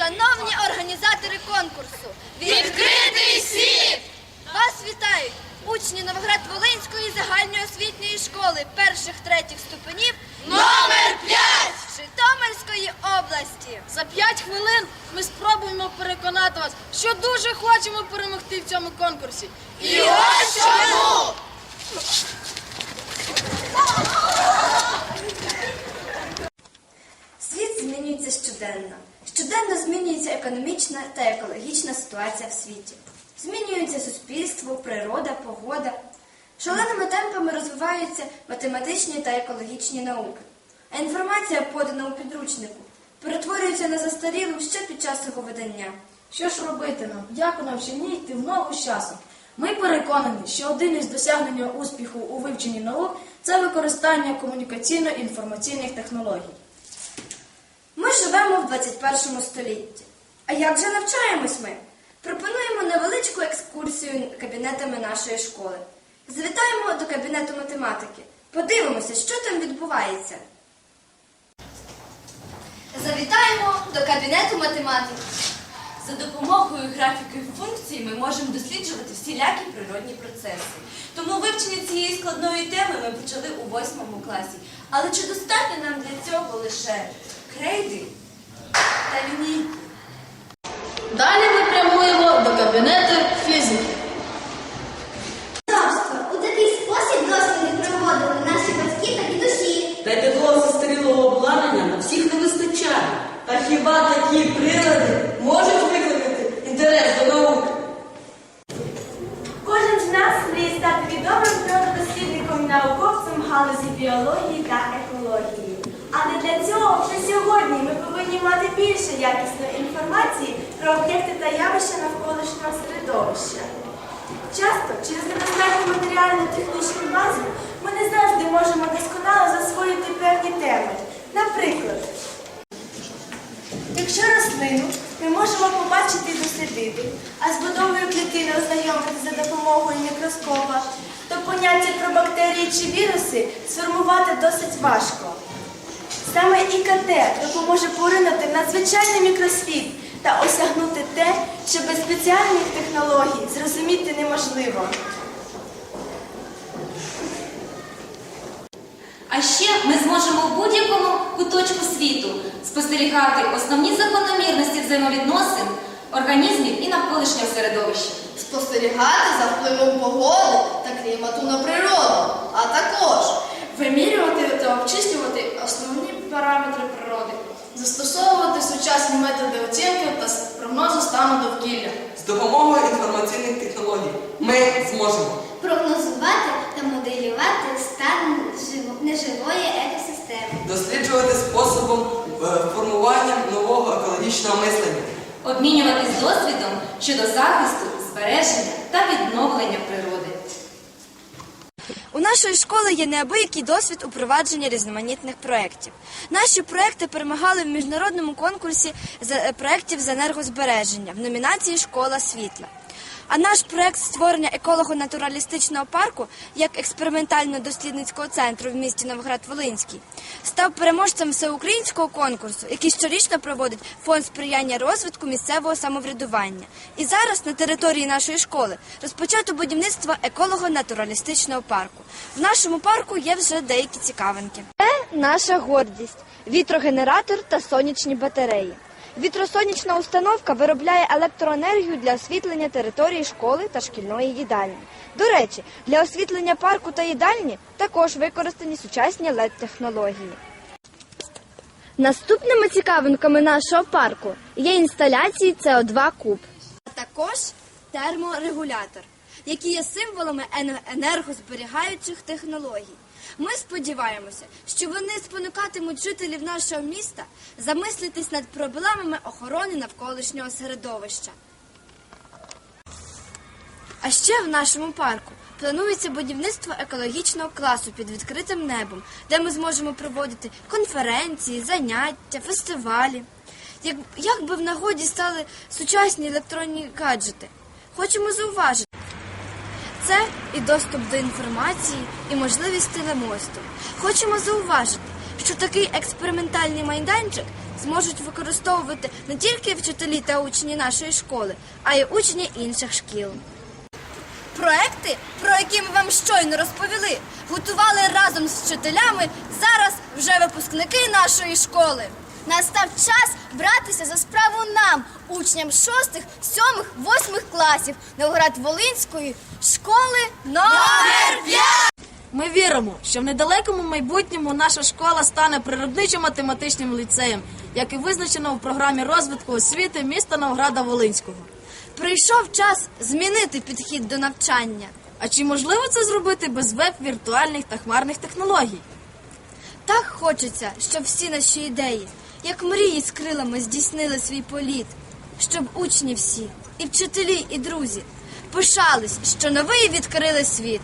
Шановні організатори конкурсу, Відкритий світ! Вас вітають учні Новоград-Волинської загальної освітньої школи перших третіх ступенів Номер 5! Житомирської області. За п'ять хвилин ми спробуємо переконати вас, що дуже хочемо перемогти в цьому конкурсі. І ось чому! Світ змінюється щоденно. Щоденно змінюється економічна та екологічна ситуація в світі. Змінюється суспільство, природа, погода. Шаленими темпами розвиваються математичні та екологічні науки. А інформація, подана у підручнику, перетворюється на застарілу ще під час його видання. Що ж робити нам? Як у навчанні йти в ногу з часом? Ми переконані, що один із досягнення успіху у вивченні наук це використання комунікаційно-інформаційних технологій. Живемо в 21 столітті. А як же навчаємось ми? Пропонуємо невеличку екскурсію кабінетами нашої школи. Завітаємо до кабінету математики. Подивимося, що там відбувається. Завітаємо до кабінету математики. За допомогою графіків функцій ми можемо досліджувати всілякі природні процеси. Тому вивчення цієї складної теми ми почали у восьмому класі. Але чи достатньо нам для цього лише крейди та лінійки? Далі ми прямуємо до кабінету фізики. У такий спосіб досліди проводили наші батьки та дідусі. Та й такого застарілого обладнання на всіх не вистачає. Та хіба такі прилади можуть викликати інтерес до науки? Кожен з нас мріє стати відомим природослідником і науковцем в галузі біології та екології. Але для цього вже сьогодні ми повинні мати більше якісної інформації про об'єкти та явища навколишнього середовища. Часто через недостатню матеріальну технічну базу ми не завжди можемо досконало засвоїти певні теми. Наприклад, Якщо рослину ми можемо побачити і дослідити, а з будовою клітини ознайомити за допомогою мікроскопа, то поняття про бактерії чи віруси сформувати досить важко. Саме ІКТ допоможе поринути в надзвичайний мікросвіт та осягнути те, що без спеціальних технологій зрозуміти неможливо. А ще ми зможемо в будь-якому куточку світу спостерігати основні закономірності взаємовідносин організмів і навколишнього середовища. Спостерігати за впливом погоди та клімату на природу, а також вимірювати та обчислювати основні параметри природи, застосовувати сучасні методи оцінки та прогнозу стану довкілля. З допомогою інформаційних технологій ми зможемо Прогнозувати та моделювати стан неживої екосистеми. досліджувати способом е, формування нового екологічного мислення. Обмінюватись досвідом щодо захисту, збереження та відновлення природи. У нашої школи є неабиякий досвід упровадження різноманітних проєктів. Наші проєкти перемагали в міжнародному конкурсі е, проєктів з енергозбереження в номінації Школа світла. А наш проєкт створення еколого-натуралістичного парку як експериментально-дослідницького центру в місті Новоград-Волинський став переможцем всеукраїнського конкурсу, який щорічно проводить фонд сприяння розвитку місцевого самоврядування. І зараз на території нашої школи розпочато будівництво еколого-натуралістичного парку. В нашому парку є вже деякі цікавинки. Це наша гордість: вітрогенератор та сонячні батареї. Вітросонячна установка виробляє електроенергію для освітлення території школи та шкільної їдальні. До речі, для освітлення парку та їдальні також використані сучасні LED-технології. Наступними цікавинками нашого парку є інсталяції СО2 куб, а також терморегулятор, які є символами ен- енергозберігаючих технологій. Ми сподіваємося, що вони спонукатимуть жителів нашого міста замислитись над проблемами охорони навколишнього середовища. А ще в нашому парку планується будівництво екологічного класу під відкритим небом, де ми зможемо проводити конференції, заняття, фестивалі. Як, як би в нагоді стали сучасні електронні гаджети, хочемо зауважити. Це і доступ до інформації, і можливість телемосту. Хочемо зауважити, що такий експериментальний майданчик зможуть використовувати не тільки вчителі та учні нашої школи, а й учні інших шкіл. Проекти, про які ми вам щойно розповіли, готували разом з вчителями зараз вже випускники нашої школи. Настав час братися за справу нам, учням шостих, сьомих, восьмих класів Новоград-Волинської школи Номер 5! Ми віримо, що в недалекому майбутньому наша школа стане природничо-математичним ліцеєм, як і визначено в програмі розвитку освіти міста Новограда Волинського. Прийшов час змінити підхід до навчання. А чи можливо це зробити без веб, віртуальних та хмарних технологій? Так хочеться, щоб всі наші ідеї, як мрії з крилами, здійснили свій політ, щоб учні всі, і вчителі, і друзі, пишались, що новий відкрили світ.